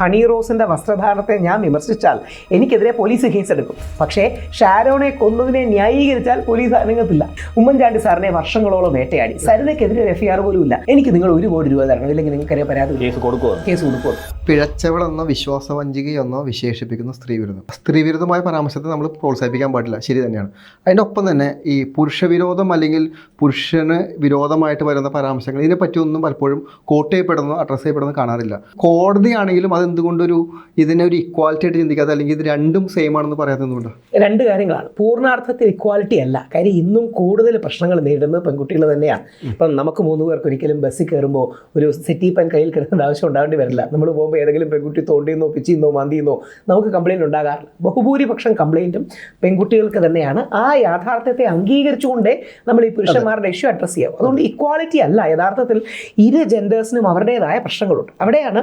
Honey റോസിന്റെ വസ്ത്രധാരണത്തെ ഞാൻ വിമർശിച്ചാൽ എനിക്കെതിരെ police കേസെടുക്കും പക്ഷേ ഷാരോണെ കൊന്നതിനെ ന്യായീകരിച്ചാൽ പോലീസ് അനങ്ങത്തില്ല ഉമ്മൻചാണ്ടി സാറിനെ വർഷങ്ങളോളം വേട്ടയാടി. സരിതയ്ക്കെതിരെ ഒരു എഫ്ഐആർ പോലും ഇല്ല. എനിക്ക് നിങ്ങൾ ഒരു കോടി രൂപ തരണം. ഇല്ലെങ്കിൽ നിങ്ങൾക്കറിയാം പരാതി. കേസ് കൊടുക്കുമോ കേസ് കൊടുക്കുമോ പിഴച്ചവളെന്നോ വിശ്വാസവഞ്ചികയെന്നോ വിശേഷിപ്പിക്കുന്ന സ്ത്രീവിരുദ്ധം സ്ത്രീവിരുദ്ധമായ പരാമർശത്തെ നമ്മൾ പ്രോത്സാഹിപ്പിക്കാൻ പാടില്ല. ശരി തന്നെയാണ്. അതിന്റെ ഒപ്പം തന്നെ ഈ പുരുഷവിരോധം അല്ലെങ്കിൽ പുരുഷന് വിരോധമായിട്ട് വരുന്ന പരാമർശങ്ങൾ ഇതിനെപ്പറ്റി പറ്റിയൊന്നും പലപ്പോഴും കോട്ട് ചെയ്യപ്പെടുന്നോ അഡ്രസ്സ് ചെയ്യപ്പെടുന്നോ കാണാറില്ല. കോടതിയാണെങ്കിലും അതെന്തുകൊണ്ടൊരു ഇതിനെ ഒരു ഇക്വാലിറ്റി ആയിട്ട് ചിന്തിക്കാതെ അല്ലെങ്കിൽ ഇത് രണ്ടും സെയിം ആണെന്ന് പറയാതെ എന്തുകൊണ്ടാണ് രണ്ട് കാര്യങ്ങളാണ്. പൂർണാർത്ഥത്തിൽ ഇക്വാലിറ്റി അല്ല. കാര്യം ഇന്നും കൂടുതൽ പ്രശ്നങ്ങൾ നേരിടുന്നത് പെൺകുട്ടികൾ തന്നെയാണ്. ഇപ്പം നമുക്ക് മൂന്ന് പേർക്ക് ഒരിക്കലും ബസ്സിൽ കയറുമ്പോൾ ഒരു സെറ്റി പെൻ കയ്യിൽ കിടക്കേണ്ട ആവശ്യം ഉണ്ടാവേണ്ടി വരില്ല. നമ്മൾ പോകുമ്പോൾ ഏതെങ്കിലും പെൺകുട്ടി തോണ്ടിയെന്നോ പിച്ചിന്നോ മാന്തിയെന്നോ നമുക്ക് കംപ്ലയിന്റ് ഉണ്ടാകാറില്ല. ബഹുഭൂരിപക്ഷം കംപ്ലയിന്റും പെൺകുട്ടികൾക്ക് തന്നെയാണ്. ആ യാഥാർത്ഥ്യത്തെ അംഗീകരിച്ചുകൊണ്ടേ നമ്മൾ ഈ പുരുഷന്മാരുടെ ഇഷ്യൂ അഡ്രസ്സ് ചെയ്യാം. അതുകൊണ്ട് ഇക്വാലിറ്റി അല്ല. യഥാർത്ഥത്തിൽ ഇരു ജെൻഡേഴ്സിനും അവരുടേതായ പ്രശ്നങ്ങളുണ്ട്. അവിടെയാണ്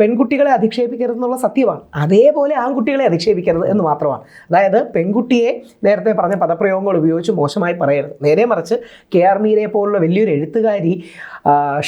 പെൺകുട്ടികളെ അധിക്ഷേപിക്കരുതെന്നുള്ള സത്യമാണ്. അതേപോലെ ആൺകുട്ടികളെ അധിക്ഷേപിക്കരുത് എന്ന് മാത്രമാണ്. അതായത് പെൺകുട്ടിയെ നേരത്തെ പറഞ്ഞ പദപ്രയോഗങ്ങൾ ഉപയോഗിച്ച് മോശമായി പറയരുത്. നേരെ മറിച്ച് കെ ആർ മീരയെ പോലുള്ള വലിയൊരു എഴുത്തുകാരി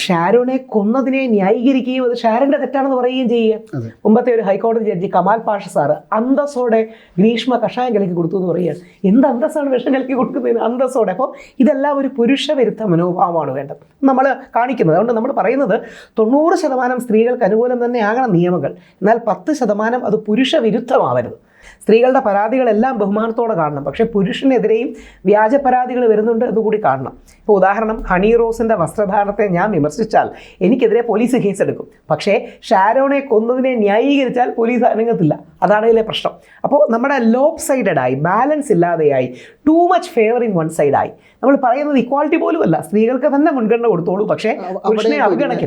ഷാരോണെ കൊന്നതിനെ ന്യായീകരിക്കുകയും അത് ഷാരന്റെ തെറ്റാണെന്ന് പറയുകയും ചെയ്യുക. മുമ്പത്തെ ഒരു ഹൈക്കോടതി ജഡ്ജി കമാൽ പാഷ സാറ് അന്തസ്സോടെ ഗ്രീഷ്മ കഷായം കലക്കി കൊടുത്തു എന്ന് പറയുകയാണ്. എന്ത് അന്തസ്സാണ് വിഷം കലക്കി കൊടുക്കുന്നതിന്? അന്തസ്സോടെ. അപ്പോൾ ഇതെല്ലാം ഒരു പുരുഷ വിരുദ്ധ മനോഭാവമാണ് വേണ്ടത്. നമ്മൾ കാണിക്കുന്നത്. അതുകൊണ്ട് നമ്മൾ പറയുന്നത് തൊണ്ണൂറ് ശതമാനം സ്ത്രീകൾക്ക് അനുകൂലം തന്നെ ആകണം നിയമങ്ങൾ. എന്നാൽ പത്ത് ശതമാനം അത് പുരുഷ വിരുദ്ധമാവരുത് സ്ത്രീകളുടെ പരാതികളെല്ലാം ബഹുമാനത്തോടെ കാണണം. പക്ഷേ പുരുഷനെതിരെയും വ്യാജ പരാതികൾ വരുന്നുണ്ട് എന്നുകൂടി കാണണം. ഇപ്പോൾ ഉദാഹരണം ഹണി റോസിന്റെ വസ്ത്രധാരണത്തെ ഞാൻ വിമർശിച്ചാൽ എനിക്കെതിരെ പോലീസ് കേസെടുക്കും പക്ഷേ ഷാരോണെ കൊന്നതിനെ ന്യായീകരിച്ചാൽ പോലീസ് അനങ്ങത്തില്ല അതാണ് ഇതിലെ പ്രശ്നം. അപ്പോൾ നമ്മുടെ ലോപ്പ് സൈഡഡായി ബാലൻസ് ഇല്ലാതെയായി too much favour in one side ആയി. നമ്മൾ പറയുന്നത് ഇക്വാളിറ്റി പോലും അല്ല. സ്ത്രീകൾക്ക് തന്നെ മുൻഗണന കൊടുത്തോളൂ. പക്ഷേ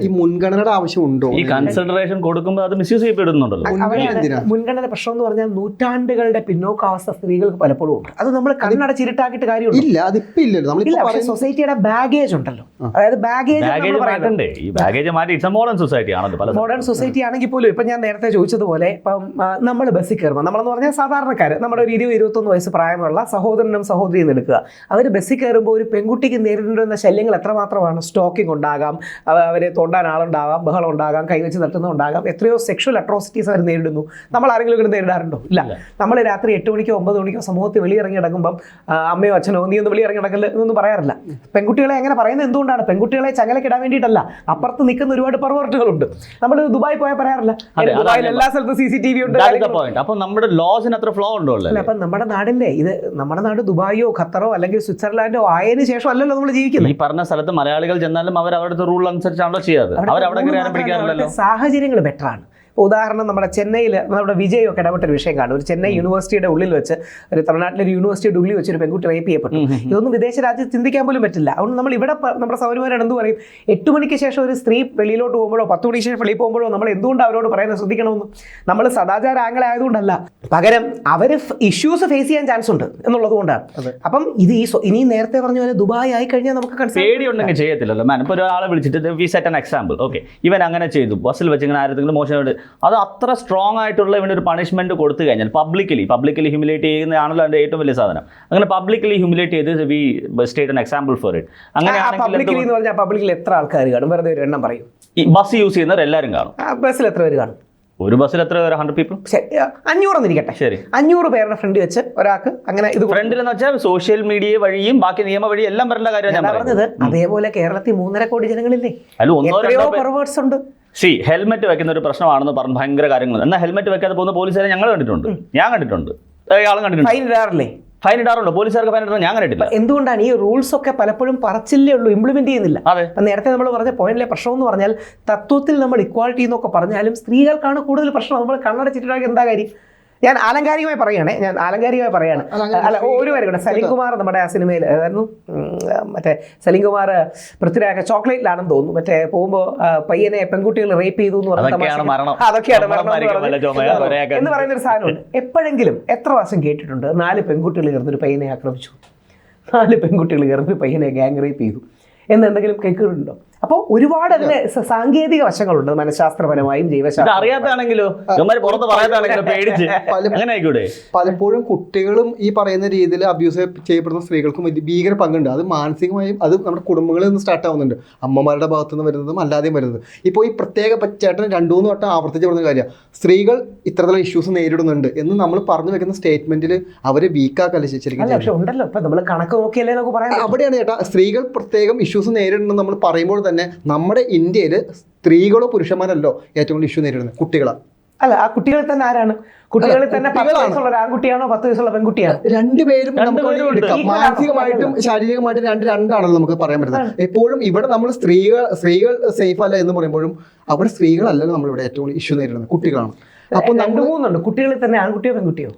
ഈ മുൻഗണനയുടെ ആവശ്യമുണ്ടോ? ഈ കൺസിഡറേഷൻ കൊടുക്കുമ്പോൾ അത് മിസ്യൂസ് ചെയ്യപ്പെടുന്നുണ്ടല്ലോ മുൻഗണന പ്രശ്നം എന്ന് പറഞ്ഞാൽ നൂറ്റാണ്ടുകളുടെ പിന്നോക്കാവസ്ഥ സ്ത്രീകൾക്ക് പലപ്പോഴും ഉണ്ട്. അത് നമ്മൾ കണ്ണടച്ചിരുട്ടാക്കിയിട്ട് കാര്യമുണ്ട്. ഇല്ല അതിപ്പോ ഇല്ലല്ലോ. പക്ഷേ സൊസൈറ്റിയുടെ ബാഗേജ് ഉണ്ടല്ലോ. അതായത് ബാഗേജ് ബാഗേജ് മാറ്റണ്ടേ? ഈ ബാഗേജ് മാറ്റി ഇറ്റ്സ് മോഡേൺ സൊസൈറ്റി ആണല്ലോ പല മോഡേൺ സൊസൈറ്റി ആണെങ്കിൽ പോലും ഇപ്പം ഞാൻ നേരത്തെ ചോദിച്ചതുപോലെ ഇപ്പം നമ്മൾ ബസ്സിൽ കയറുമ്പോൾ നമ്മളെന്ന് പറഞ്ഞാൽ സാധാരണക്കാർ നമ്മുടെ ഒരു ഇരുപത് ഇരുപത്തൊന്ന് വയസ്സ് പ്രായമുള്ള സഹോദരനും സഹോദരിയും എടുക്കുക അവർ ബസ്സിൽ കയറുമ്പോൾ ഒരു പെൺകുട്ടിക്ക് നേരിടേണ്ടുന്ന ശല്യങ്ങൾ എത്രമാത്രമാണ്? സ്റ്റോക്കിംഗ് ഉണ്ടാകാം അവ- അവരെ തൊണ്ടാൻ ആളുണ്ടാകാം ബഹളം ഉണ്ടാകാം കൈവച്ച് തട്ടുന്നുണ്ടാകാം എത്രയോ സെക്ഷൽ അട്രോസിറ്റീസ് അവർ നേരിടുന്നു. നമ്മൾ ആരെങ്കിലും ഇവിടെ നേരിടാറുണ്ടോ? ഇല്ല. നമ്മൾ രാത്രി എട്ട് മണിക്കോ ഒമ്പത് മണിക്കോ സമൂഹത്തിൽ വെളിയിറങ്ങി നടക്കുമ്പം ആ, അമ്മയോ അച്ഛനോ നീ ഒന്ന് വെളിയിറങ്ങി നടക്കൽ എന്നൊന്നും പറയാറില്ല. പെൺകുട്ടികളെ അങ്ങനെ പറയുന്നത് എന്തുകൊണ്ടാണ്? പെൺകുട്ടികളെ ചങ്ങലക്കിടാൻ വേണ്ടിയിട്ടല്ല. അപ്പുറത്ത് നിൽക്കുന്ന ഒരുപാട് പെർവേർട്ടുകളുണ്ട് നമ്മൾ ദുബായ് പോയാൽ പറയാറില്ല. അതെ, "ഏ, ദുബായിൽ അതാണ് എല്ലാ സ്ഥലത്തും സി സി ടി വി ഉണ്ട് കാര്യങ്ങളുണ്ട്." പോയിന്റ് അപ്പൊ നമ്മുടെ ലോസിന് അത്ര ഫ്ലോ ഉണ്ടോ അല്ല അപ്പം നമ്മുടെ നാടിന്റെ ഇത് നമ്മുടെ നാട് ദുബായോ ഖത്തറോ അല്ലെങ്കിൽ സ്വിറ്റ്സർലാൻഡോ ആയതിനു ശേഷം അല്ലല്ലോ നമ്മൾ ജീവിക്കുന്നത്. ഈ പറഞ്ഞ സ്ഥലത്ത് മലയാളികൾ ചെന്നാലും അവർ അവരുടെ റൂൾ അനുസരിച്ചാണല്ലോ ചെയ്യാറ് സാഹചര്യങ്ങൾ ബെറ്ററാണ് ഇപ്പോൾ ഉദാഹരണം നമ്മുടെ ചെന്നൈയിൽ നമ്മുടെ വിജയൊക്കെ ഇടപെട്ട ഒരു വിഷയം കാണും. ഒരു ചെന്നൈ യൂണിവേഴ്സിറ്റിയുടെ ഉള്ളിൽ വെച്ച് ഒരു തമിഴ്നാട്ടിലെ ഒരു യൂണിവേഴ്സിറ്റിയുടെ ഉള്ളിൽ വെച്ച് ഒരു പെൺകുട്ടി റേപ്പ് ചെയ്യപ്പെട്ടു. ഇതൊന്നും വിദേശ രാജ്യത്ത് ചിന്തിക്കാൻ പോലും പറ്റില്ല. അതുകൊണ്ട് നമ്മൾ ഇവിടെ നമ്മുടെ സൗരമാരാണ് എന്ത് പറയും? എട്ട് മണിക്ക് ശേഷം ഒരു സ്ത്രീ വെളിയിലോട്ട് പോകുമ്പോഴോ പത്ത് മണിക്ക് ശേഷം വെളിയിൽ പോകുമ്പോഴോ നമ്മൾ എന്തുകൊണ്ട് അവരോട് പറയുന്നത് ശ്രദ്ധിക്കണമെന്ന്? നമ്മൾ സദാചാര ആംഗിൾ ആയതുകൊണ്ടല്ല. പകരം അവർ ഇഷ്യൂസ് ഫേസ് ചെയ്യാൻ ചാൻസ് ഉണ്ട് എന്നുള്ളത് കൊണ്ടാണ്. അപ്പം ഇത് ഈ ഇനി നേരത്തെ പറഞ്ഞ പോലെ ദുബായ് ആയി കഴിഞ്ഞാൽ നമുക്ക് പേടിയുണ്ടെങ്കിൽ ചെയ്യത്തില്ലല്ലോ. മാൻ ഇപ്പോൾ ഒരാളെ വിളിച്ചിട്ട് we set an example okay ഇവൻ അങ്ങനെ ചെയ്തു. ബസ്സിൽ വെച്ചിങ്ങനെ ആരെങ്കിലും മോശമായിട്ട് അത് അത്ര സ്ട്രോങ് ആയിട്ടുള്ള ഇവന്റെ ഒരു പണിഷ്മെന്റ് കൊടുത്തു കഴിഞ്ഞാൽ പബ്ലിക്കലി പബ്ലിക്കലി ഹ്യൂമിലേറ്റ് ചെയ്യുന്നതാണല്ലോ അതിന്റെ ഏറ്റവും വലിയ സാധനം. അങ്ങനെ പബ്ലിക്കലി ഹ്യൂമിലേറ്റ് ചെയ്ത് we state an example for it അങ്ങനെ പബ്ലിക്കലി എന്ന് പറഞ്ഞാൽ പബ്ലിക്കിൽ എത്ര ആൾക്കാർ കാണും? വെറുതെ ഒരു എണ്ണം പറയും. ഈ ബസ് യൂസ് ചെയ്യുന്നവർ എല്ലാവരും കാണും. ബസ്സിൽ എത്ര പേര് കാണും? ഒരു ബസ്സിൽ എത്ര പേര്? ഹൺഡ്രഡ് പീപ്പിൾ അഞ്ഞൂറ് എന്നിരിക്കട്ടെ ശരി. അഞ്ഞൂറ് പേരുടെ ഫ്രണ്ട് വെച്ച് ഒരാൾക്ക് അങ്ങനെ ഇത് ഫ്രണ്ടിൽ എന്ന് വെച്ചാൽ സോഷ്യൽ മീഡിയ വഴിയും ബാക്കി നിയമ വഴിയും എല്ലാം വരേണ്ട കാര്യമാണ് ഞാൻ പറഞ്ഞത് അതേപോലെ കേരളത്തിൽ മൂന്നര കോടി ജനങ്ങളില്ലേ? എത്രയോ പെർവേർട്സ് ഉണ്ട്. സി ഹെൽമെറ്റ് വെക്കുന്ന ഒരു പ്രശ്നമാണെന്ന് പറഞ്ഞ് ഭയങ്കര കാര്യങ്ങൾ. എന്നാൽ ഹെൽമെറ്റ് വെക്കാതെ പോകുന്ന പോലീസുകാരെ ഞങ്ങൾ കണ്ടിട്ടുണ്ട്. ഞാൻ കണ്ടിട്ടുണ്ട്. അയാളും കണ്ടിട്ടുണ്ട്. ഫൈൻ ഇടാറുണ്ട്. പോലീസുകാർക്ക് ഫൈൻ ഇടാറുണ്ട്. ഞാൻ കണ്ടിട്ടില്ല. എന്തുകൊണ്ടാണ് ഈ റൂൾസ് ഒക്കെ പലപ്പോഴും പറച്ചില്ലേ ഉള്ളൂ ഇംപ്ലിമെന്റ് ചെയ്യുന്നില്ല? അതെ. അപ്പം നേരത്തെ നമ്മൾ പറഞ്ഞ പോയിന്റിലെ പ്രശ്നം എന്ന് പറഞ്ഞാൽ തത്വത്തിൽ നമ്മൾ ഇക്വാളിറ്റി എന്നൊക്കെ പറഞ്ഞാലും സ്ത്രീകൾക്കാണ് കൂടുതൽ പ്രശ്നം. നമ്മൾ കണ്ണടച്ചിട്ടാണെങ്കിൽ എന്താ കാര്യം? ഞാൻ ആലങ്കാരികമായി പറയുകയാണേ ഞാൻ ആലങ്കാരികമായി പറയാണ്. അല്ല, ഒരു കാര്യം കൂടെ. സലീം കുമാർ നമ്മുടെ ആ സിനിമയിൽ അതായിരുന്നു മറ്റേ സലീം കുമാർ പൃഥ്വിരാജ് ചോക്ലേറ്റിലാണെന്ന് തോന്നുന്നു. മറ്റേ പോകുമ്പോൾ പയ്യനെ പെൺകുട്ടികൾ റേപ്പ് ചെയ്തു എന്ന് പറഞ്ഞ അതൊക്കെയാണ് മരണം. എന്ന് പറയുന്ന ഒരു സാധനമുണ്ട്. എപ്പോഴെങ്കിലും എത്ര പ്രാവശ്യം കേട്ടിട്ടുണ്ട് നാല് പെൺകുട്ടികൾ കയറുന്നൊരു പയ്യനെ ആക്രമിച്ചു. നാല് പെൺകുട്ടികൾ കയറുന്നൊരു പയ്യനെ ഗാങ് റേപ്പ് ചെയ്തു. എന്നെന്തെങ്കിലും കേൾക്കുന്നുണ്ടോ? അപ്പോൾ ഒരുപാട് അതിന് സാങ്കേതിക വശങ്ങളുണ്ട്. മനഃശാസ്ത്രപരമായും ജീവശാസ്ത്രം അറിയാത്താണെങ്കിലോ പുറത്ത് പറയാത്താണെങ്കിലോ പേടിച്ച്. അങ്ങനെ പലപ്പോഴും കുട്ടികളും ഈ പറയുന്ന രീതിയിൽ അബ്യൂസ് ചെയ്യപ്പെടുന്ന സ്ത്രീകൾക്കും ഭീകര പങ്കുണ്ട്. അത് മാനസികമായും അത് നമ്മുടെ കുടുംബങ്ങളിൽ നിന്ന് സ്റ്റാർട്ട് ആവുന്നുണ്ട്. അമ്മമാരുടെ ഭാഗത്തു നിന്ന് വരുന്നതും അല്ലാതെയും വരുന്നത്. ഇപ്പോൾ ഈ പ്രത്യേക ചേട്ടൻ രണ്ടു മൂന്ന് വട്ടം ആവർത്തിച്ച് പറഞ്ഞ കാര്യം. സ്ത്രീകൾ ഇത്തരത്തിലുള്ള ഇഷ്യൂസ് നേരിടുന്നുണ്ട് എന്ന് നമ്മൾ പറഞ്ഞു വെക്കുന്ന സ്റ്റേറ്റ്മെന്റിൽ അവരെ വീക്കാക്കല്ല ശരിക്കും പക്ഷെ ഉണ്ടല്ലോ. ഇപ്പൊ നമ്മൾ കണക്ക് നോക്കിയല്ലേ നമുക്ക് പറയാം അവിടെയാണ് ചേട്ടാ സ്ത്രീകൾ പ്രത്യേകം ഇഷ്യൂസ് നേരിടുന്നത് നമ്മൾ പറയുമ്പോൾ തന്നെ നമ്മുടെ ഇന്ത്യയിൽ സ്ത്രീകളോ പുരുഷന്മാരല്ലോ ഏറ്റവും കൂടുതൽ ഇഷ്യൂ നേരിടുന്നത്? കുട്ടികളാണ്. അല്ല ആ കുട്ടികളിൽ തന്നെ ആരാണ്? കുട്ടികളിൽ തന്നെ പത്ത് വയസ്സുള്ള ആൺകുട്ടിയാണോ പത്ത് വയസ്സുള്ള പെൺകുട്ടിയാണോ? രണ്ടുപേരും. മാനസികമായിട്ടും ശാരീരികമായിട്ടും രണ്ട് രണ്ടാണല്ലോ നമുക്ക് പറയാൻ പറ്റുന്നത്. എപ്പോഴും ഇവിടെ നമ്മൾ സ്ത്രീകൾ സ്ത്രീകൾ സേഫ് അല്ല എന്ന് പറയുമ്പോഴും അവിടെ സ്ത്രീകളല്ലല്ലോ നമ്മളിവിടെ ഏറ്റവും കൂടുതൽ ഇഷ്യൂ നേരിടുന്നത്. കുട്ടികളാണ്. അപ്പൊ രണ്ട് നമ്മൾ മൂന്നുണ്ട്. കുട്ടികളിൽ തന്നെ ആൺകുട്ടിയോ പെൺകുട്ടിയോ?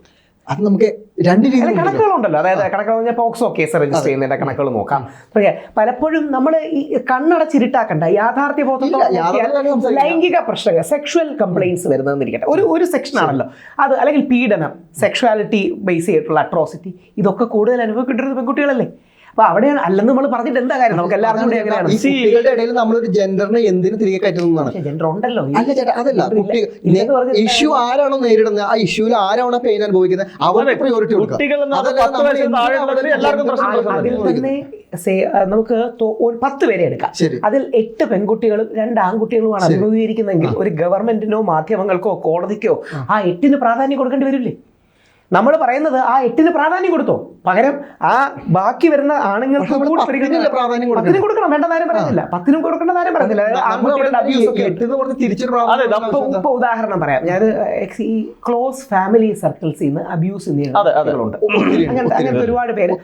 അത് നമുക്ക് രണ്ട് രീതിയിൽ കണക്കുകളുണ്ടല്ലോ. അതായത് കണക്കുകൾ പറഞ്ഞാൽ പോക്സോ കേസ് രജിസ്റ്റർ ചെയ്യുന്നതിന്റെ കണക്കുകൾ നോക്കാം. പലപ്പോഴും നമ്മൾ ഈ കണ്ണടച്ചിരുട്ടാക്കണ്ട. യാഥാർത്ഥ്യ ഇല്ല, യാഥാർത്ഥ്യം ലൈംഗിക പ്രശ്നങ്ങൾ സെക്ഷുവൽ കംപ്ലൈൻസ് വരുന്നതെന്നിരിക്കട്ടെ. ഒരു ഒരു സെക്ഷൻ ആണല്ലോ. അത് അല്ലെങ്കിൽ പീഡനം സെക്ഷുവാലിറ്റി ബേസ് ചെയ്തിട്ടുള്ള അട്രോസിറ്റി ഇതൊക്കെ കൂടുതൽ അനുഭവപ്പെട്ടിരുന്നത് പെൺകുട്ടികളല്ലേ? അപ്പൊ അവിടെയാണ് അല്ലെന്ന് നമ്മൾ പറഞ്ഞിട്ട് എന്താ കാര്യം? നമുക്ക് എല്ലാവർക്കും എങ്ങനെയാണ്? കുട്ടികളുടെ ഇടയിൽ നമ്മളൊരു ജെൻഡറിനെ എന്തിനു തിരികെ കയറ്റുന്നതാണ് ജെൻഡർ ഉണ്ടല്ലോ. അല്ല ചേട്ടാ അതല്ല ഇഷ്യൂ ആരാണോ നേരിടുന്നത്? ആ ഇഷ്യൂവിൽ ആരാണോ പെയിൻ അനുഭവിക്കുന്നത്? അവർക്ക് പ്രയോറിറ്റി കൊടുക്കുക. നമുക്ക് ഒരു പത്ത് പേരെ എടുക്കാം. അതിൽ എട്ട് പെൺകുട്ടികളും രണ്ട് ആൺകുട്ടികളുമാണ്. അഭിമുഖീകരിക്കുന്നതെങ്കിൽ ഒരു ഗവൺമെന്റിനോ മാധ്യമങ്ങൾക്കോ കോടതിക്കോ ആ എട്ടിന് പ്രാധാന്യം കൊടുക്കേണ്ടി വരില്ലേ? നമ്മൾ പറയുന്നത് ആ എട്ടിന് പ്രാധാന്യം കൊടുത്തോ? പകരം ആ ബാക്കി വരുന്ന ആണുങ്ങൾക്ക്? പത്തിനും കൊടുക്കണം. വേണ്ട ആരും പറയുന്നില്ല. പത്തിനും കൊടുക്കേണ്ട ആരും പറയുന്നില്ല. ഇപ്പൊ ഉദാഹരണം പറയാം. ഞാൻ ഈ ക്ലോസ് ഫാമിലി സർക്കിൾസ് നിന്ന് അബ്യൂസ്. ഉണ്ട് അങ്ങനത്തെ. ഒരുപാട് പേര്.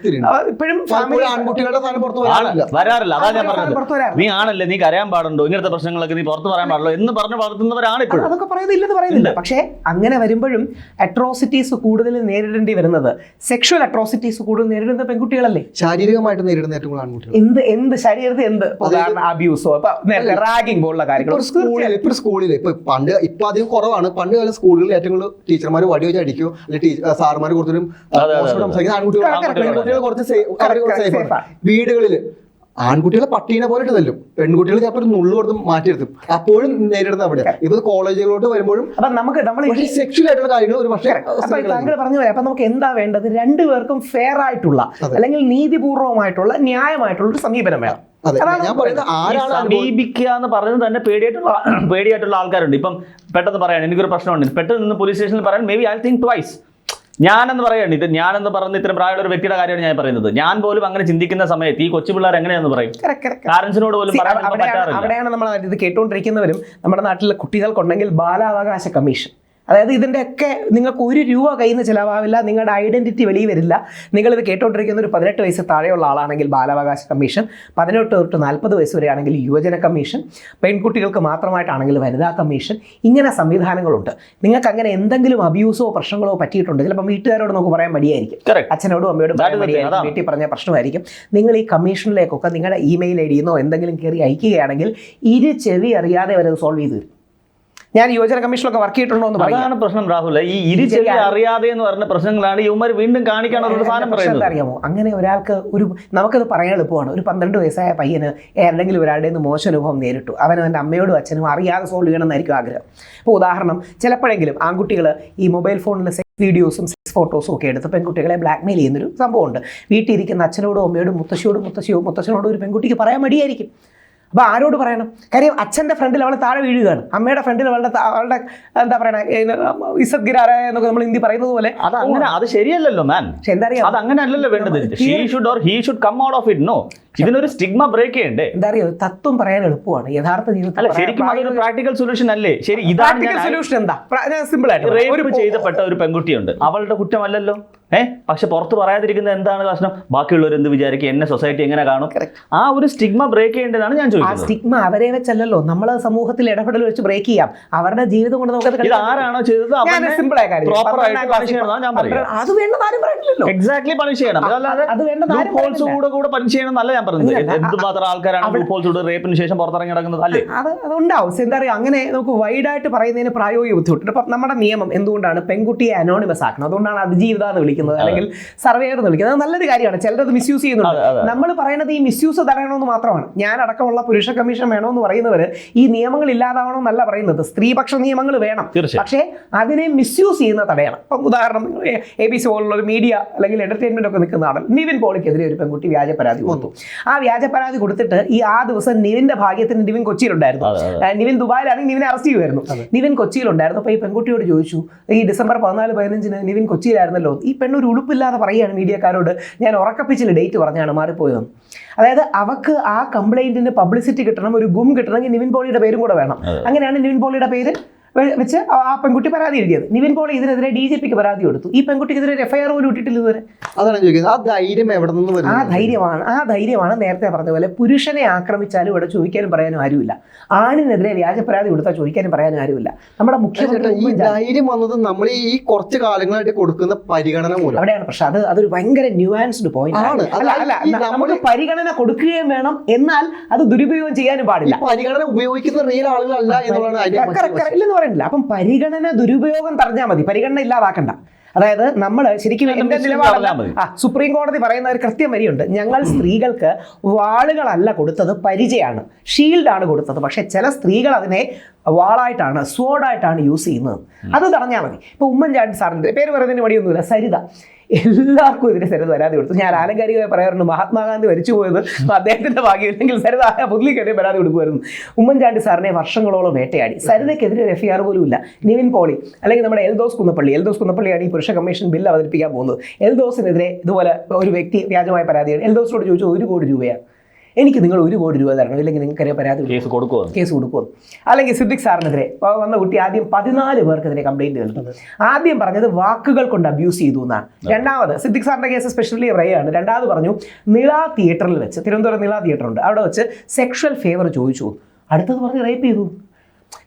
ഇപ്പോഴും വരാറില്ല. വരാറില്ല. അതാ ഞാൻ പറഞ്ഞത്. നീ ആണല്ലേ? നീ കരയാൻ പാടുണ്ടോ? ഇങ്ങനത്തെ പ്രശ്നങ്ങളൊക്കെ നീ പുറത്ത് പറയാൻ പാടുള്ളൂ? എന്ന് പറഞ്ഞു വളർത്തുന്നവരാണ് ഇപ്പോഴും. അതൊക്കെ പറയുന്നില്ലെന്ന് പറയുന്നില്ല. പക്ഷേ അങ്ങനെ വരുമ്പോഴും അട്രോസിറ്റീസ് കൂടുതൽ നേരിടേണ്ടി വരുന്നത്? സെക്ഷൽ അട്രോസിറ്റീസ് കൂടുതൽ നേരിടുന്ന പെൺകുട്ടികളല്ലേ? ശാരീരികമായിട്ട് നേരിടുന്ന ഏറ്റവും കൂടുതൽ ആൺകുട്ടികൾ എന്ത് എന്ത്? ശരീരത്തിൽ എന്ത്? ഉദാഹരണം അബ്യൂസോ നേരത്തെ റാഗിംഗ് പോലുള്ള കാര്യങ്ങൾ സ്കൂളിൽ ഇപ്പൊ സ്കൂളിൽ ഇപ്പൊ പണ്ട് ഇപ്പൊ അധികം കുറവാണ്. പണ്ട് കാലം സ്കൂളുകളിൽ ഏറ്റവും കൂടുതൽ ടീച്ചർമാർ വടി വെച്ച് അടിക്കോ. അല്ലെങ്കിൽ സാറുമാർ കൂടുതലും സംസാരിക്കുന്ന ആൺകുട്ടികൾ കുറച്ച്. വീടുകളിൽ ആൺകുട്ടികളെ പട്ടീനെ പോലെ ഇട്ട് തല്ലും. പെൺകുട്ടികൾ ചിലപ്പോൾ നുള്ളു കൊടുത്ത് മാറ്റിയെടുത്തും അപ്പോഴും നേരിടുന്ന അവിടെ. ഇപ്പൊ കോളേജുകളിലോട്ട് വരുമ്പോഴും അപ്പൊ നമുക്ക് നമ്മൾ സെക്ഷൽ ആയിട്ടുള്ള കാര്യങ്ങൾ ഒരു പക്ഷേ താങ്കൾ പറഞ്ഞു അപ്പൊ നമുക്ക് എന്താ വേണ്ടത്? രണ്ടുപേർക്കും ഫെയർ ആയിട്ടുള്ള അല്ലെങ്കിൽ നീതിപൂർവമായിട്ടുള്ള ന്യായമായിട്ടുള്ള ഒരു സമീപനം വേണം. സമീപിക്കുക എന്ന് പറയുന്നത് തന്നെ പേടിയായിട്ടുള്ള പേടിയായിട്ടുള്ള ആൾക്കാരുണ്ട്. ഇപ്പം പെട്ടെന്ന് പറയാൻ എനിക്കൊരു പ്രശ്നമുണ്ട്. പെട്ടെന്ന് നിന്ന് പോലീസ് സ്റ്റേഷനിൽ പറയാൻ maybe I think twice ഞാനെന്ന് പറയാണ് ഇത് ഞാനെന്ന് പറയുന്നത് ഇത്ര പ്രായമുള്ള ഒരു വ്യക്തിയുടെ കാര്യമാണ് ഞാൻ പറയുന്നത്. ഞാൻ പോലും അങ്ങനെ ചിന്തിക്കുന്ന സമയത്ത് ഈ കൊച്ചു പിള്ളേർ എങ്ങനെയാന്ന് പറയും? പാരന്റ്സിനോട് പോലും പറയാൻ പറ്റാറില്ല. അവിടെയാണ് നമ്മൾ ഇത് കേട്ടുകൊണ്ടിരിക്കുന്നവരും നമ്മുടെ നാട്ടിലെ കുട്ടികൾക്കുണ്ടെങ്കിൽ ബാലാവകാശ കമ്മീഷൻ. അതായത് ഇതിന്റെയൊക്കെ നിങ്ങൾക്ക് ഒരു രൂപ കയ്യിൽ നിന്ന് ചിലവാവില്ല നിങ്ങളുടെ ഐഡന്റിറ്റി വെളിയിൽ വരില്ല. നിങ്ങളിത് കേട്ടോണ്ടിരിക്കുന്ന ഒരു പതിനെട്ട് വയസ്സ് താഴെയുള്ള ആളാണെങ്കിൽ ബാലാവകാശ കമ്മീഷൻ പതിനെട്ട് തൊട്ട് നാൽപ്പത് വയസ്സ് വരെയാണെങ്കിൽ യുവജന കമ്മീഷൻ പെൺകുട്ടികൾക്ക് മാത്രമായിട്ടാണെങ്കിൽ വനിതാ കമ്മീഷൻ ഇങ്ങനെ സംവിധാനങ്ങളുണ്ട്. നിങ്ങൾക്ക് അങ്ങനെ എന്തെങ്കിലും അബ്യൂസോ പ്രശ്നങ്ങളോ പറ്റിയിട്ടുണ്ട് ചിലപ്പോൾ വീട്ടുകാരോട് നമുക്ക് പറയാൻ മടിയായിരിക്കും. അച്ഛനോടും അമ്മയോടും മടിയായിരിക്കും. വീട്ടിൽ പറഞ്ഞ പ്രശ്നമായിരിക്കും. നിങ്ങൾ ഈ കമ്മീഷനിലേക്കൊക്കെ നിങ്ങളുടെ ഇമെയിൽ ഐ ഡിന്നോ എന്തെങ്കിലും കയറി അയക്കുകയാണെങ്കിൽ ഇരു ചെവി അറിയാതെ അവരത് സോൾവ് ചെയ്ത് തരും. ഞാൻ യുവജന കമ്മീഷനിലൊക്കെ വർക്ക് ചെയ്തിട്ടുണ്ടോ എന്ന് പറയുന്നത് അതാണ് പ്രശ്നം രാഹുൽ. ഈ ഇരുചെവി അറിയാതെ എന്ന് പറഞ്ഞ പ്രശ്നങ്ങളാണ് ഇവന്മാർ വീണ്ടും കാണിക്കാനുള്ള സാധനം പ്രശ്നം പറയുന്നത്. അറിയാമോ അങ്ങനെ ഒരാൾക്ക് ഒരു നമുക്കത് പറയാൻ എളുപ്പമാണ്. ഒരു പന്ത്രണ്ട് വയസ്സായ പയ്യന് ഏതെങ്കിലും ഒരാളുടെ നിന്ന് മോശം അനുഭവം നേരിട്ടു. അവൻ അവന്റെ അമ്മയോടും അച്ഛനും അറിയാതെ സോൾവ് ചെയ്യണമെന്നായിരിക്കും ആഗ്രഹം. ഇപ്പോൾ ഉദാഹരണം ചിലപ്പോഴെങ്കിലും ആൺകുട്ടികൾ ഈ മൊബൈൽ ഫോണിൽ സെക്സ് വീഡിയോസും സെക്സ് ഫോട്ടോസും ഒക്കെ എടുത്ത് പെൺകുട്ടികളെ ബ്ലാക്ക്മെയിൽ ചെയ്യുന്നൊരു സംഭവമുണ്ട്. വീട്ടിൽ ഇരിക്കുന്ന അച്ഛനോടും അമ്മയോടും മുത്തശ്ശിയോടും മുത്തശ്ശിയോ മുത്തശ്ശനോടും ഒരു പെൺകുട്ടിക്ക് പറയാൻ മടിയായിരിക്കും. അപ്പോൾ ആരോട് പറയണം? കാര്യം അച്ഛന്റെ ഫ്രണ്ടിൽ അവൾ താഴെ വീഴുകയാണ്. അമ്മയുടെ ഫ്രണ്ടിൽ അവളുടെ അവളുടെ എന്താ പറയുക ഇസത് ഗിരാര എന്നൊക്കെ നമ്മൾ ഹിന്ദി പറയുന്നത് പോലെ. അത് അങ്ങനെ അത് ശരിയല്ലല്ലോ മാൻ. പക്ഷെ എന്താ അറിയാം അത് അങ്ങനെ അല്ലല്ലോ വേണ്ടത് she should or he should come out of it no ഇതിനൊരു സ്റ്റിഗ്മ ബ്രേക്ക് ചെയ്യണ്ടേ? എന്താ അറിയോ തത്വം പറയാൻ എളുപ്പമാണ്. യഥാർത്ഥ ജീവിതത്തിൽ ശരിക്കും അതൊരു പ്രാക്ടിക്കൽ സൊല്യൂഷൻ അല്ലേ? ശരി ഇതാണ് സൊല്യൂഷൻ എന്താ? സിമ്പിൾ ആയിട്ട്. റേപ്പ് ചെയ്തപ്പെട്ട ഒരു പെൺകുട്ടിയുണ്ട്. അവളുടെ കുറ്റമല്ലല്ലോ? ഏഹ് പക്ഷെ പുറത്ത് പറയാതിരിക്കുന്നത് എന്താണ് പ്രശ്നം? ബാക്കിയുള്ളവർ എന്ത് വിചാരിക്കും? എന്നെ സൊസൈറ്റി എങ്ങനെ കാണും? ആ ഒരു സ്റ്റിഗ്മ ബ്രേക്ക് ചെയ്യേണ്ടതാണ് ഞാൻ ചോദിക്കുന്നത്. സ്റ്റിഗ്മ അവരെ വെച്ചല്ലോ നമ്മൾ സമൂഹത്തിൽ ഇടപെടൽ വെച്ച് ബ്രേക്ക് ചെയ്യാം. അവരുടെ ജീവിതം കൊണ്ട് നമുക്ക് ഇത് ആരാണോ ചെയ്തത്? ആയിട്ട് അത് വേണ്ടെന്ന് ആരും പറഞ്ഞില്ലല്ലോ. എക്സാക്ട്ലി പണിഷ് ചെയ്യണം. അത് അതല്ലാതെ അത് പറയുന്നില്ല. കൂടെ കൂടെ പണിഷ് ചെയ്യണം എന്നല്ല ഞാൻ പറഞ്ഞത്. എന്തുമാത്രം ആൾക്കാരാണ് ലൂപ്പോൾസ് റേപ്പിന് ശേഷം പുറത്തിറങ്ങി നടക്കുന്നത്? അല്ലേ? അത് അതുണ്ടാവും. എന്താ പറയുക അങ്ങനെ നമുക്ക് വൈഡായിട്ട് പറയുന്നതിന് പ്രായോഗിക ബുദ്ധിമുട്ടുണ്ട്. അപ്പം നമ്മുടെ നിയമം എന്തുകൊണ്ടാണ് പെൺകുട്ടിയെ അനോണിമസ് ആക്കണം? അതുകൊണ്ടാണ് അതിജീവിത എന്ന് വിളിക്കുന്നത്. അല്ലെങ്കിൽ സർവേയർ എന്ന് വിളിക്കുന്നത്. അത് നല്ലൊരു കാര്യമാണ്. ചിലരത് മിസ്യൂസ് ചെയ്യുന്നുണ്ട്. നമ്മൾ പറയുന്നത് ഈ മിസ്യൂസ് തടയണമെന്ന് മാത്രമാണ്. ഞാൻ അടക്കമുള്ള പുരുഷ കമ്മീഷൻ വേണമെന്ന് പറയുന്നവർ ഈ നിയമങ്ങൾ ഇല്ലാതാവണമെന്നല്ല പറയുന്നത്. സ്ത്രീപക്ഷ നിയമങ്ങൾ വേണം. പക്ഷേ അതിനെ മിസ്യൂസ് ചെയ്യുന്ന തടയണം. ഇപ്പം ഉദാഹരണം എ ബി സി പോലുള്ള ഒരു മീഡിയ അല്ലെങ്കിൽ എന്റർടൈൻമെന്റ് ഒക്കെ നിൽക്കുന്ന ആണ് നിവിൻ പോളിക്കെതിരെ ഒരു പെൺകുട്ടി വ്യാജ പരാതി കൊടുത്തു. ആ വ്യാജ പരാതി കൊടുത്തിട്ട് ഈ ആ ദിവസം നിവിന്റെ ഭാഗ്യത്തിന് നിവിൻ കൊച്ചിയിലുണ്ടായിരുന്നു. നിവിൻ ദുബായിലാണെങ്കിൽ നിവിനെ അറസ്റ്റ് ചെയ്യുമായിരുന്നു. നിവിൻ കൊച്ചിയിലുണ്ടായിരുന്നു. അപ്പോൾ ഈ പെൺകുട്ടിയോട് ചോദിച്ചു ഈ ഡിസംബർ പതിനാല് പതിനഞ്ചിന് നിവിൻ കൊച്ചിയിലായിരുന്നല്ലോ. ഈ പെണ്ണൊരു ഉളുപ്പില്ലാതെ പറയുകയാണ് മീഡിയക്കാരോട്. ഞാൻ ഉറക്കപ്പിച്ചിൽ ഡേറ്റ് പറഞ്ഞാണ് മാറിപ്പോയതെന്ന് അതായത് അവക്ക് ആ കംപ്ലൈന്റിന് പബ്ലിസിറ്റി കിട്ടണം ഒരു ഗും കിട്ടണമെങ്കിൽ നിവിൻ പോളിയുടെ പേരും കൂടെ വേണം. അങ്ങനെയാണ് നിവിൻ പോളിയുടെ പേര്. വെച്ച് ആ പെൺകുട്ടി പരാതി എഴുതിയത്. നിവിൻ പോളി ഇതിനെതിരെ ഡി ജി പിക്ക് പരാതി കൊടുത്തു. ഈ പെൺകുട്ടിക്കെതിരെ എഫ്ഐആർ പോലും ഇട്ടിട്ടില്ല ഇതുവരെ. അതാണ് ചോദിക്കുന്നത്. ആ ധൈര്യം എവിടെ നിന്ന് ആ ധൈര്യമാണ് ആ ധൈര്യമാണ് നേരത്തെ പറഞ്ഞ പോലെ പുരുഷനെ ആക്രമിച്ചാലും ഇവിടെ ചോദിക്കാനും പറയാനും ആരുമില്ല. ആണിനെതിരെ വ്യാജ പരാതി കൊടുത്താൽ ചോദിക്കാനും പറയാനും ആരുമില്ല. നമ്മുടെ മുഖ്യമന്ത്രി ഈ ധൈര്യം വന്നത് നമ്മൾ ഈ കുറച്ച് കാലങ്ങളായിട്ട് കൊടുക്കുന്ന പരിഗണന മൂലം. അവിടെയാണ് പക്ഷെ അത് അതൊരു ഭയങ്കര ന്യൂആൻസ്ഡ് പോയിന്റ് ആണ്. അല്ല നമുക്ക് പരിഗണന കൊടുക്കുകയും വേണം എന്നാൽ അത് ദുരുപയോഗം ചെയ്യാനും പാടില്ല. പരിഗണന ഉപയോഗിക്കുന്ന റിയൽ ആളുകളല്ല എന്നുള്ളതാണ് പറയുന്നില്ല അപ്പം പരിഗണന ദുരുപയോഗം തടഞ്ഞാൽ മതി. പരിഗണന ഇല്ലാതാക്കണ്ട. അതായത് നമ്മൾ ശരിക്കും അത് എന്റെ നിലപാടല്ല. ആ സുപ്രീം കോടതി പറയുന്ന ഒരു കൃത്യം വരിയുണ്ട് ഞങ്ങൾ സ്ത്രീകൾക്ക് വാളുകളല്ല കൊടുത്തത് പരിചയമാണ്. ഷീൽഡാണ് കൊടുത്തത്. പക്ഷെ ചില സ്ത്രീകൾ അതിനെ വാളായിട്ടാണ് സ്വോഡായിട്ടാണ് യൂസ് ചെയ്യുന്നത്. അത് തടഞ്ഞാൽ മതി. ഇപ്പൊ ഉമ്മൻചാണ്ടി സാറിന്റെ പേര് പറയുന്നതിന് വഴിയൊന്നുമില്ല സരിത. എല്ലാവർക്കും ഇതിന് സരിത പരാതി കൊടുത്തു. ഞാൻ ആലങ്കാരികമായി പറയാറുണ്ട് മഹാത്മാഗാന്ധി മരിച്ചു പോയത് അദ്ദേഹത്തിന്റെ ഭാഗ്യമില്ലെങ്കിൽ സരിത ആ പുതുലിക്കെതിരെ പരാതി കൊടുക്കുമായിരുന്നു. ഉമ്മൻചാണ്ടി സാറിനെ വർഷങ്ങളോളം വേട്ടയാടി. സരിതയ്ക്കെതിരെ എഫ് ഐ ആർ പോലും ഇല്ല. നിവിൻ പോളി അല്ലെങ്കിൽ നമ്മുടെ എൽദോസ് കുന്നപ്പള്ളി. എൽദോസ് കുന്നപ്പള്ളിയാണ് ഈ പുരുഷ കമ്മീഷൻ ബിൽ അവതരിപ്പിക്കാൻ പോകുന്നത്. എൽദോസിനെതിരെ ഇതുപോലെ ഒരു വ്യക്തി വ്യാജമായ പരാതിയാണ്. എൽദോസിനോട് ചോദിച്ചു ഒരു കോടി രൂപയാണ് എനിക്ക് നിങ്ങൾ ഒരു കോടി രൂപ തരണം. ഇല്ലെങ്കിൽ നിങ്ങൾക്ക് പരാതി. കേസ് കൊടുക്കുമോ കേസ് കൊടുക്കുമോ അല്ലെങ്കിൽ സിദ്ദിഖ് സാറിനെതിരെ വന്ന കുട്ടി ആദ്യം പതിനാല് പേർക്കെതിരെ കംപ്ലൈന്റ് നൽകി ആദ്യം പറഞ്ഞത് വാക്കുകൾ കൊണ്ട് അബ്യൂസ് ചെയ്തു എന്നാണ്. രണ്ടാമത് സിദ്ദിഖ് സാറിന്റെ കേസ് സ്പെഷ്യലി പറയുകയാണ് രണ്ടാമത് പറഞ്ഞു നിള തിയേറ്ററിൽ വെച്ച് തിരുവനന്തപുരം നിള തിയേറ്റർ ഉണ്ട്. അവിടെ വെച്ച് സെക്ഷൽ ഫേവർ ചോദിച്ചു. അടുത്തത് പറഞ്ഞ് റേപ്പ് ചെയ്തു.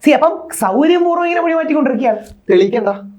സി അപ്പം സൗകര്യപൂർവം ഇങ്ങനെ മൊഴി മാറ്റിക്കൊണ്ടിരിക്കുകയാണ്. തെളിയിക്കണ്ട.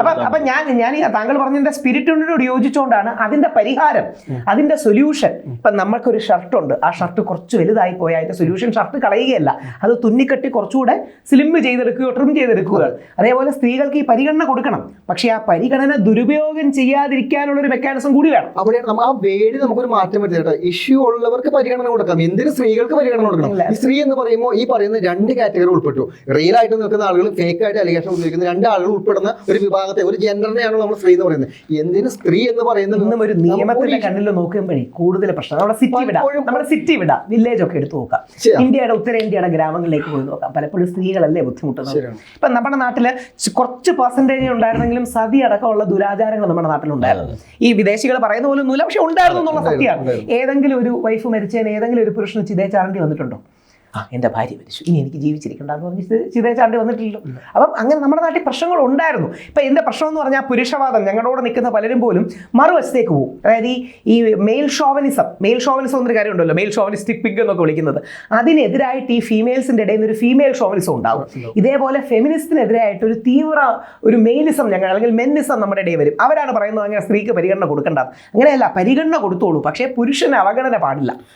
അപ്പൊ അപ്പൊ ഞാൻ ഞാൻ താങ്കൾ പറഞ്ഞതിന്റെ സ്പിരിറ്റിനോട് യോജിച്ചുകൊണ്ടാണ് അതിന്റെ പരിഹാരം അതിന്റെ സൊല്യൂഷൻ ഇപ്പൊ നമ്മൾക്കൊരു ഷർട്ട് ഉണ്ട്. ആ ഷർട്ട് കുറച്ച് വലുതായി പോയാൽ അതിന്റെ സൊല്യൂഷൻ ഷർട്ട് കളയുകയല്ല. അത് തുന്നിക്കെട്ടി കുറച്ചുകൂടെ സ്ലിം ചെയ്തെടുക്കുകയോ ട്രിം ചെയ്തെടുക്കുക. അതേപോലെ സ്ത്രീകൾക്ക് ഈ പരിഗണന കൊടുക്കണം. പക്ഷെ ആ പരിഗണന ദുരുപയോഗം ചെയ്യാതിരിക്കാനുള്ള ഒരു മെക്കാനിസം കൂടി വേണം. അവിടെയാണ് ആ വേടി നമുക്കൊരു മാറ്റം വരുത്തി ഇഷ്യൂ ഉള്ളവർക്ക് പരിഗണന കൊടുക്കാം. എന്തിന് സ്ത്രീകൾക്ക് പരിഗണന കൊടുക്കണം? സ്ത്രീ എന്ന് പറയുമ്പോൾ ഈ പറയുന്ന രണ്ട് കാറ്റഗറി ഉൾപ്പെട്ടു. റിയൽ ആയിട്ട് നിൽക്കുന്ന ആളുകൾ ഫേക്ക് ആയിട്ട് അലിഗേഷൻ ഉപയോഗിക്കുന്ന രണ്ടാളുകൾ ഉൾപ്പെടുന്ന ഒരു വിഭാഗത്തെ ഒരു ജെൻഡറിനെയാണ് നമ്മൾ സ്ത്രീ എന്ന് പറയുന്നത്. എന്തിന് സ്ത്രീ എന്ന് പറയുന്നത് ഇന്നും ഒരു നിയമത്തിന്റെ കണ്ണിൽ നോക്കുമ്പോഴേ കൂടുതൽ പ്രശ്നം. നമ്മുടെ സിറ്റി വിട. നമ്മുടെ സിറ്റി വിട. വില്ലേജ് ഒക്കെ എടുത്തു നോക്കാം. ഇന്ത്യയുടെ ഉത്തരേന്ത്യയുടെ ഗ്രാമങ്ങളിലേക്ക് പോയി നോക്കാം. പലപ്പോഴും സ്ത്രീകളല്ലേ ബുദ്ധിമുട്ടുന്നത്. ഇപ്പൊ നമ്മുടെ നാട്ടിൽ കുറച്ച് പെർസെന്റേജ് ഉണ്ടായിരുന്നെങ്കിലും സതി അടക്കമുള്ള ദുരാചാരങ്ങൾ നമ്മുടെ നാട്ടിലുണ്ടായിരുന്നു. ഈ വിദേശികൾ പറയുന്ന പോലെ ഒന്നുമില്ല പക്ഷെ ഉണ്ടായിരുന്നു എന്നുള്ള സത്യമാണ്. ഏതെങ്കിലും ഒരു വൈഫ് മരിച്ചതിന് ഏതെങ്കിലും ഒരു പുരുഷന് ചാരണ്ടി വന്നിട്ടുണ്ടോ? ആ എന്റെ ഭാര്യ മരിച്ചു. ഇനി എനിക്ക് ജീവിച്ചിരിക്കണ്ട എന്ന് പറഞ്ഞ് ചി- ചാണ്ടി വന്നിട്ടില്ലല്ലോ. അപ്പം അങ്ങനെ നമ്മുടെ നാട്ടിൽ പ്രശ്നങ്ങൾ ഉണ്ടായിരുന്നു ഇപ്പം എന്റെ പ്രശ്നം എന്ന് പറഞ്ഞാൽ പുരുഷവാദം. ഞങ്ങളോട് നിൽക്കുന്ന പലരും പോലും മറുവശത്തേക്ക് പോകും. അതായത് ഈ ഈ മെയിൽ ഷോവനിസം മെയിൽ ഷോവനിസം എന്നൊരു കാര്യം ഉണ്ടല്ലോ മെയിൽ ഷോവനിസ്റ്റിക് പിങ്ക് എന്നൊക്കെ വിളിക്കുന്നത്. അതിനെതിരായിട്ട് ഈ ഫീമെയിൽസിന്റെ ഇടയിൽ നിന്നൊരു ഒരു ഫീമെയിൽ ഷോവനിസം ഉണ്ടാകും ഇതേപോലെ ഫെമിനിസ്റ്റിനെതിരായിട്ട് ഒരു തീവ്ര ഒരു മെയിലിസം ഞങ്ങൾ അല്ലെങ്കിൽ മെന്നിസം നമ്മുടെ ഇടയിൽ വരും. അവരാണ് പറയുന്നത് അങ്ങനെ സ്ത്രീക്ക് പരിഗണന കൊടുക്കേണ്ടത് അങ്ങനെയല്ല പരിഗണന കൊടുത്തോളൂ. പക്ഷേ പുരുഷന് അവഗണന പാടില്ല.